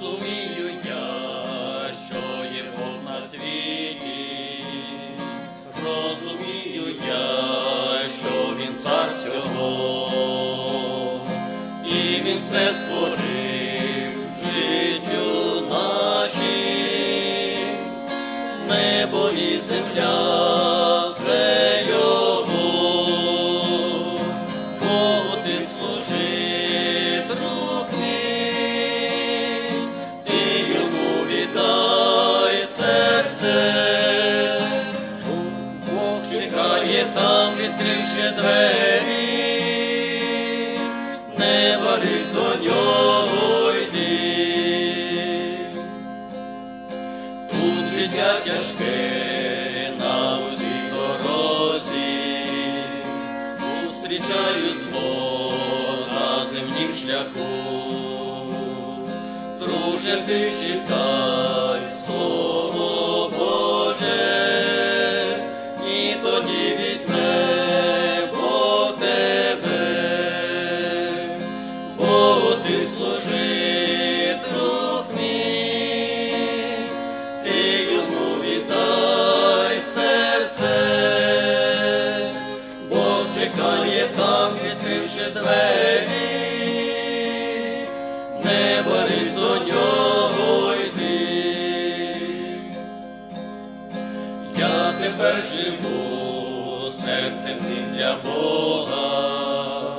розумію я, що є Бог на світі, розумію я, що він цар всього, і він все створив життю наші, небо і земля. Там, відкривши двері, не варись до нього йди. Тут життя тяжке на усій дорозі, зустрічають зло на земнім шляху. Друже, ти читай відкривши двері, не борись до нього йди. Я тепер живу серцем всім для Бога,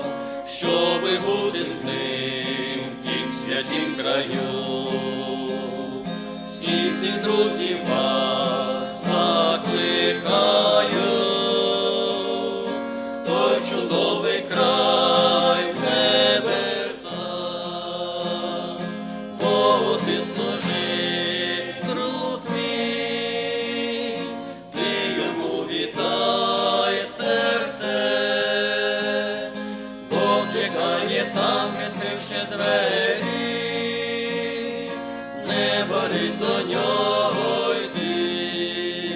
щоби бути з ним в тім святім краю. Всіх всіх друзів вас закликаю, той чудовий край до нього йди,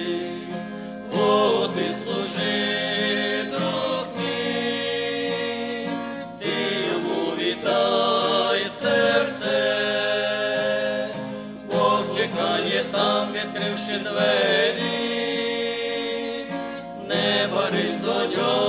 Богу ти служи, друг мій, ти йому віддай серце, Бог там, відкривши двері, не борись до нього.